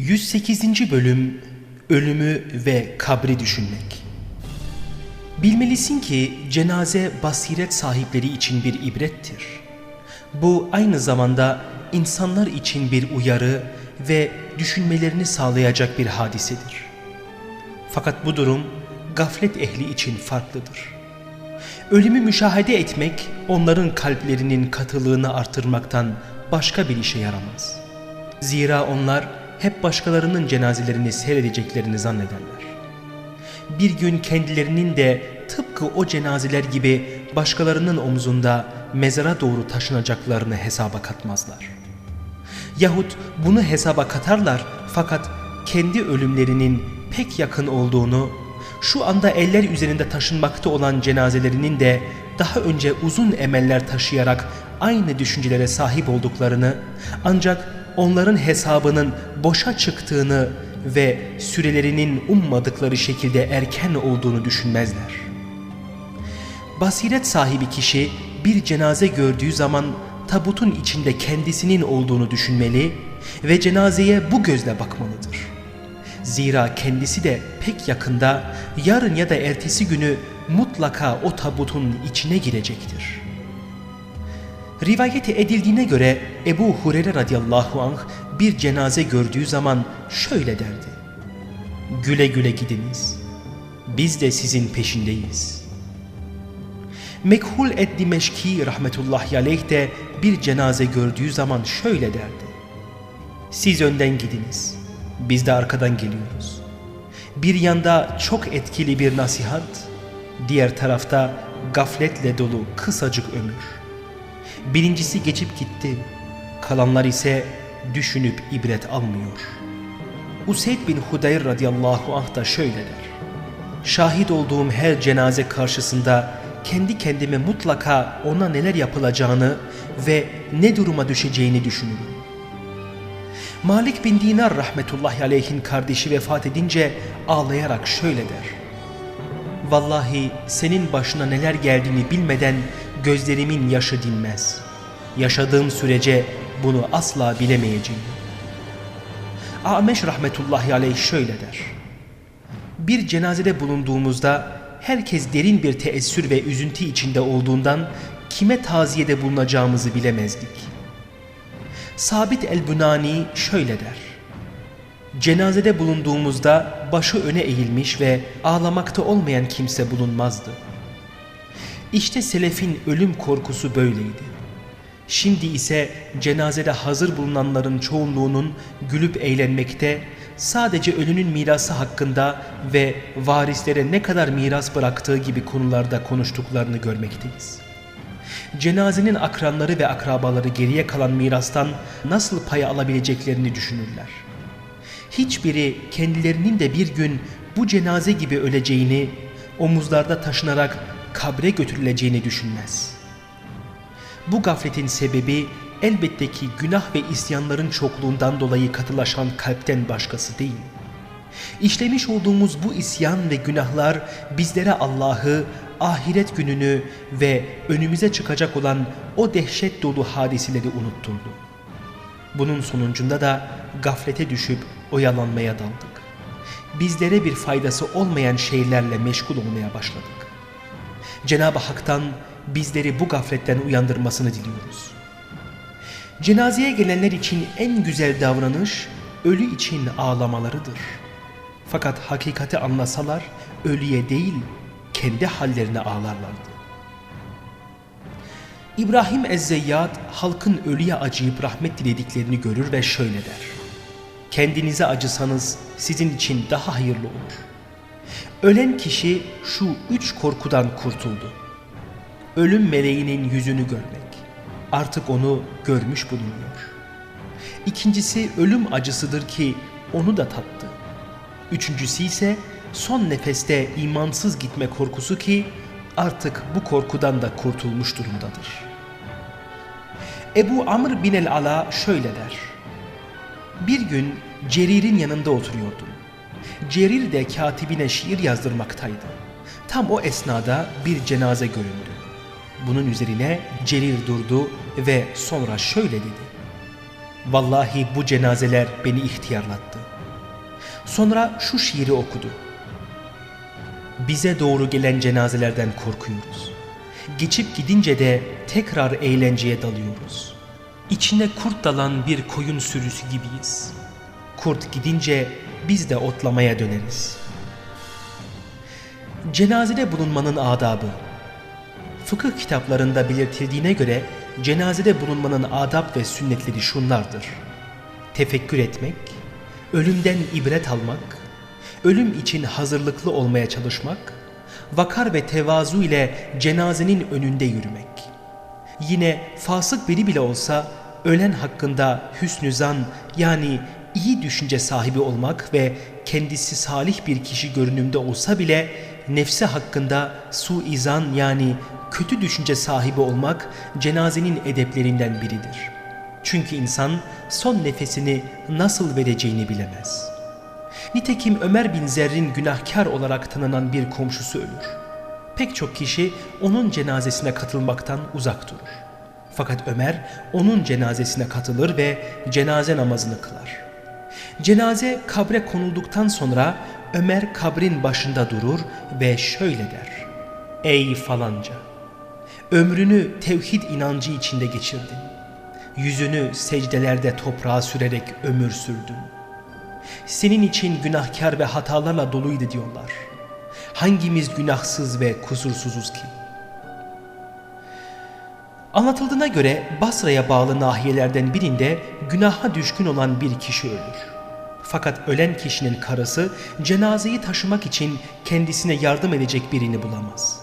108. Bölüm Ölümü ve Kabri Düşünmek Bilmelisin ki cenaze basiret sahipleri için bir ibrettir. Bu aynı zamanda insanlar için bir uyarı ve düşünmelerini sağlayacak bir hadisedir. Fakat bu durum gaflet ehli için farklıdır. Ölümü müşahede etmek onların kalplerinin katılığını artırmaktan başka bir işe yaramaz. Zira onlar hep başkalarının cenazelerini seyredeceklerini zannederler. Bir gün kendilerinin de tıpkı o cenazeler gibi başkalarının omzunda mezara doğru taşınacaklarını hesaba katmazlar. Yahut bunu hesaba katarlar fakat kendi ölümlerinin pek yakın olduğunu, şu anda eller üzerinde taşınmakta olan cenazelerinin de daha önce uzun emeller taşıyarak aynı düşüncelere sahip olduklarını ancak onların hesabının boşa çıktığını ve sürelerinin ummadıkları şekilde erken olduğunu düşünmezler. Basiret sahibi kişi bir cenaze gördüğü zaman tabutun içinde kendisinin olduğunu düşünmeli ve cenazeye bu gözle bakmalıdır. Zira kendisi de pek yakında yarın ya da ertesi günü mutlaka o tabutun içine girecektir. Rivayete edildiğine göre Ebu Hureyre radıyallahu anh bir cenaze gördüğü zaman şöyle derdi. Güle güle gidiniz. Biz de sizin peşindeyiz. Mekhul et-Dimeşki rahmetullahi aleyh de bir cenaze gördüğü zaman şöyle derdi. Siz önden gidiniz. Biz de arkadan geliyoruz. Bir yanda çok etkili bir nasihat, diğer tarafta gafletle dolu kısacık ömür. Birincisi geçip gitti, kalanlar ise düşünüp ibret almıyor. Useyd bin Hudayr radıyallahu anh da şöyle der. Şahit olduğum her cenaze karşısında kendi kendime mutlaka ona neler yapılacağını ve ne duruma düşeceğini düşünürüm. Malik bin Dinar rahmetullahi aleyhin kardeşi vefat edince ağlayarak şöyle der. Vallahi senin başına neler geldiğini bilmeden gözlerimin yaşı dinmez. Yaşadığım sürece bunu asla bilemeyeceğim. Ameş rahmetullahi aleyh şöyle der. Bir cenazede bulunduğumuzda herkes derin bir teessür ve üzüntü içinde olduğundan kime taziyede bulunacağımızı bilemezdik. Sabit el-Bunani şöyle der. Cenazede bulunduğumuzda başı öne eğilmiş ve ağlamakta olmayan kimse bulunmazdı. İşte selefin ölüm korkusu böyleydi. Şimdi ise cenazede hazır bulunanların çoğunluğunun gülüp eğlenmekte, sadece ölünün mirası hakkında ve varislere ne kadar miras bıraktığı gibi konularda konuştuklarını görmekteyiz. Cenazenin akranları ve akrabaları geriye kalan mirastan nasıl pay alabileceklerini düşünürler. Hiçbiri kendilerinin de bir gün bu cenaze gibi öleceğini, omuzlarda taşınarak kabre götürüleceğini düşünmez. Bu gafletin sebebi elbette ki günah ve isyanların çokluğundan dolayı katılaşan kalpten başkası değil. İşlemiş olduğumuz bu isyan ve günahlar bizlere Allah'ı, ahiret gününü ve önümüze çıkacak olan o dehşet dolu hadiseleri unutturdu. Bunun sonucunda da gaflete düşüp oyalanmaya daldık. Bizlere bir faydası olmayan şeylerle meşgul olmaya başladık. Cenab-ı Hak'tan bizleri bu gafletten uyandırmasını diliyoruz. Cenazeye gelenler için en güzel davranış ölü için ağlamalarıdır. Fakat hakikati anlasalar ölüye değil kendi hallerine ağlarlardı. İbrahim Ezzeyyad halkın ölüye acıyıp rahmet dilediklerini görür ve şöyle der. Kendinize acısanız sizin için daha hayırlı olur. Ölen kişi şu üç korkudan kurtuldu. Ölüm meleğinin yüzünü görmek. Artık onu görmüş bulunuyor. İkincisi ölüm acısıdır ki onu da tattı. Üçüncüsü ise son nefeste imansız gitme korkusu ki artık bu korkudan da kurtulmuş durumdadır. Ebu Amr bin el-Ala şöyle der. Bir gün Cerir'in yanında oturuyordum. Cerir de katibine şiir yazdırmaktaydı. Tam o esnada bir cenaze göründü. Bunun üzerine Cerir durdu ve sonra şöyle dedi. Vallahi bu cenazeler beni ihtiyarlattı. Sonra şu şiiri okudu. Bize doğru gelen cenazelerden korkuyoruz. Geçip gidince de tekrar eğlenceye dalıyoruz. İçine kurt dalan bir koyun sürüsü gibiyiz. Kurt gidince biz de otlamaya döneriz. Cenazede bulunmanın adabı Fıkıh kitaplarında belirtildiğine göre cenazede bulunmanın adab ve sünnetleri şunlardır. Tefekkür etmek, ölümden ibret almak, ölüm için hazırlıklı olmaya çalışmak, vakar ve tevazu ile cenazenin önünde yürümek. Yine fasık biri bile olsa ölen hakkında hüsnü zan yani iyi düşünce sahibi olmak ve kendisi salih bir kişi görünümde olsa bile nefsi hakkında suizan yani kötü düşünce sahibi olmak cenazenin edeplerinden biridir. Çünkü insan son nefesini nasıl vereceğini bilemez. Nitekim Ömer bin Zerr'in günahkar olarak tanınan bir komşusu ölür. Pek çok kişi onun cenazesine katılmaktan uzak durur. Fakat Ömer onun cenazesine katılır ve cenaze namazını kılar. Cenaze kabre konulduktan sonra Ömer kabrin başında durur ve şöyle der. Ey falanca! Ömrünü tevhid inancı içinde geçirdin. Yüzünü secdelerde toprağa sürerek ömür sürdün. Senin için günahkar ve hatalarla doluydu diyorlar. Hangimiz günahsız ve kusursuzuz ki? Anlatıldığına göre Basra'ya bağlı nahiyelerden birinde günaha düşkün olan bir kişi ölür. Fakat ölen kişinin karısı cenazeyi taşımak için kendisine yardım edecek birini bulamaz.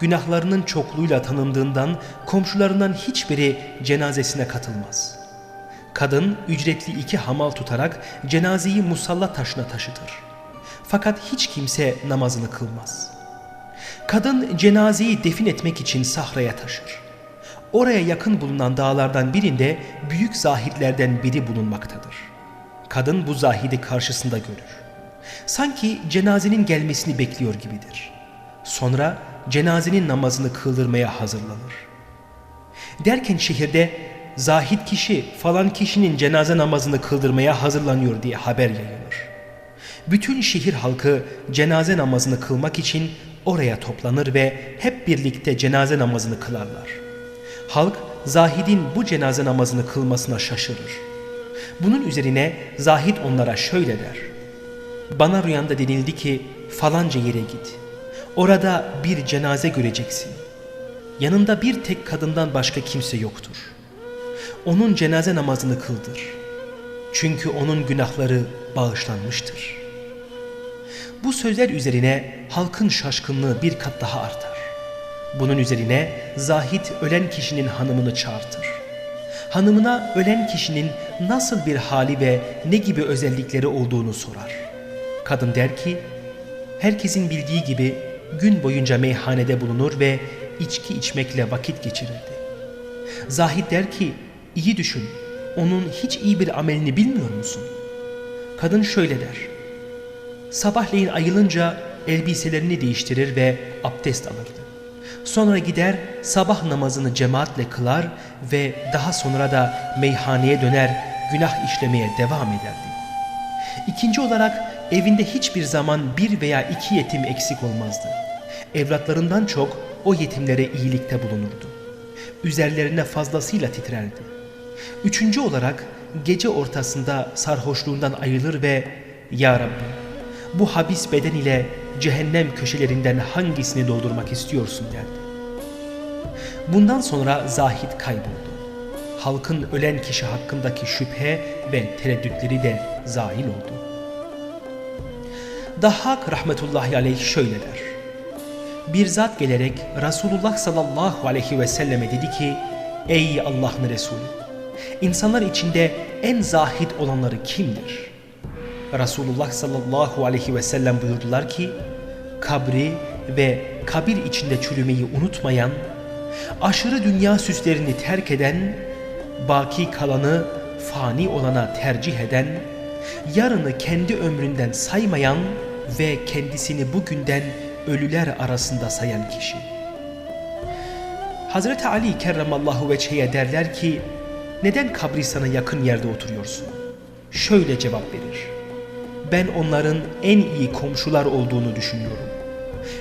Günahlarının çokluğuyla tanındığından komşularından hiçbiri cenazesine katılmaz. Kadın ücretli iki hamal tutarak cenazeyi musalla taşına taşıtır. Fakat hiç kimse namazını kılmaz. Kadın cenazeyi defin etmek için sahraya taşır. Oraya yakın bulunan dağlardan birinde büyük zahitlerden biri bulunmaktadır. Kadın bu zahidi karşısında görür. Sanki cenazenin gelmesini bekliyor gibidir. Sonra cenazenin namazını kıldırmaya hazırlanır. Derken şehirde zahid kişi falan kişinin cenaze namazını kıldırmaya hazırlanıyor diye haber yayılır. Bütün şehir halkı cenaze namazını kılmak için oraya toplanır ve hep birlikte cenaze namazını kılarlar. Halk Zahid'in bu cenaze namazını kılmasına şaşırır. Bunun üzerine Zahid onlara şöyle der. Bana rüyanda denildi ki falanca yere git. Orada bir cenaze göreceksin. Yanında bir tek kadından başka kimse yoktur. Onun cenaze namazını kıldır. Çünkü onun günahları bağışlanmıştır. Bu sözler üzerine halkın şaşkınlığı bir kat daha artar. Bunun üzerine Zahid ölen kişinin hanımını çağırtır. Hanımına ölen kişinin nasıl bir hali ve ne gibi özellikleri olduğunu sorar. Kadın der ki, herkesin bildiği gibi gün boyunca meyhanede bulunur ve içki içmekle vakit geçirirdi. Zahid der ki, iyi düşün, onun hiç iyi bir amelini bilmiyor musun? Kadın şöyle der, sabahleyin ayılınca elbiselerini değiştirir ve abdest alırdı. Sonra gider sabah namazını cemaatle kılar ve daha sonra da meyhaneye döner günah işlemeye devam ederdi. İkinci olarak evinde hiçbir zaman bir veya iki yetim eksik olmazdı. Evlatlarından çok o yetimlere iyilikte bulunurdu. Üzerlerine fazlasıyla titrerdi. Üçüncü olarak gece ortasında sarhoşluğundan ayrılır ve ''Ya Rabbi bu habis beden ile cehennem köşelerinden hangisini doldurmak istiyorsun?'' derdi. Bundan sonra Zahid kayboldu. Halkın ölen kişi hakkındaki şüphe ve tereddütleri de zahil oldu. Dahhak rahmetullahi aleyh şöyle der. Bir zat gelerek Resulullah sallallahu aleyhi ve selleme dedi ki Ey Allah'ın Resulü insanlar içinde en zahid olanları kimdir? Resulullah sallallahu aleyhi ve sellem buyurdular ki kabri ve kabir içinde çürümeyi unutmayan aşırı dünya süslerini terk eden, baki kalanı fani olana tercih eden, yarını kendi ömründen saymayan ve kendisini bugünden ölüler arasında sayan kişi. Hazreti Ali kerramallahu veçheye derler ki, neden kabri sana yakın yerde oturuyorsun? Şöyle cevap verir. Ben onların en iyi komşular olduğunu düşünüyorum.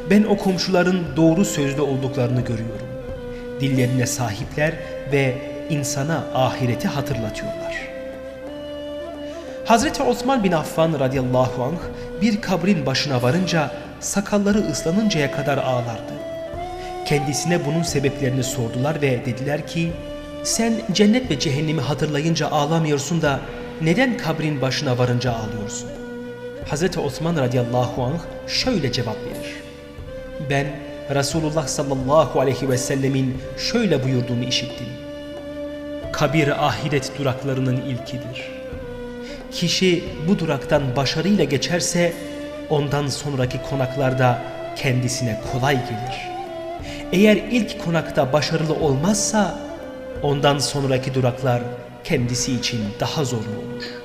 Ben o komşuların doğru sözlü olduklarını görüyorum. Dillerine sahipler ve insana ahireti hatırlatıyorlar. Hazreti Osman bin Affan radıyallahu anh bir kabrin başına varınca sakalları ıslanıncaya kadar ağlardı. Kendisine bunun sebeplerini sordular ve dediler ki sen cennet ve cehennemi hatırlayınca ağlamıyorsun da neden kabrin başına varınca ağlıyorsun? Hazreti Osman radıyallahu anh şöyle cevap verir. Ben Resulullah sallallahu aleyhi ve sellemin şöyle buyurduğunu işittim. Kabir ahiret duraklarının ilkidir. Kişi bu duraktan başarıyla geçerse ondan sonraki konaklarda kendisine kolay gelir. Eğer ilk konakta başarılı olmazsa ondan sonraki duraklar kendisi için daha zorlu olur.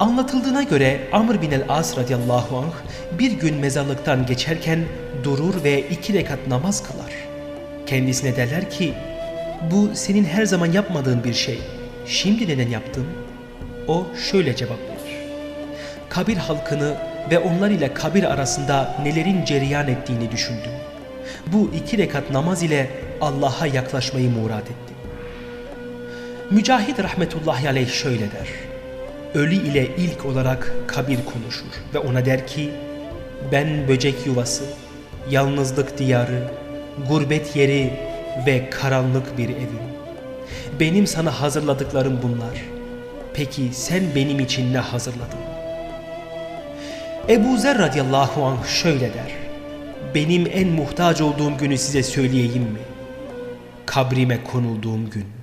Anlatıldığına göre Amr bin el-As radıyallahu anh bir gün mezarlıktan geçerken durur ve iki rekat namaz kılar. Kendisine derler ki bu senin her zaman yapmadığın bir şey. Şimdi neden yaptın? O şöyle cevap verir. Kabir halkını ve onlar ile kabir arasında nelerin cereyan ettiğini düşündüm. Bu iki rekat namaz ile Allah'a yaklaşmayı murad ettim. Mücahit rahmetullahi aleyh şöyle der. Ölü ile ilk olarak kabir konuşur ve ona der ki ben böcek yuvası, yalnızlık diyarı, gurbet yeri ve karanlık bir evim. Benim sana hazırladıklarım bunlar. Peki sen benim için ne hazırladın? Ebu Zer radıyallahu anh şöyle der. Benim en muhtaç olduğum günü size söyleyeyim mi? Kabrime konulduğum gün.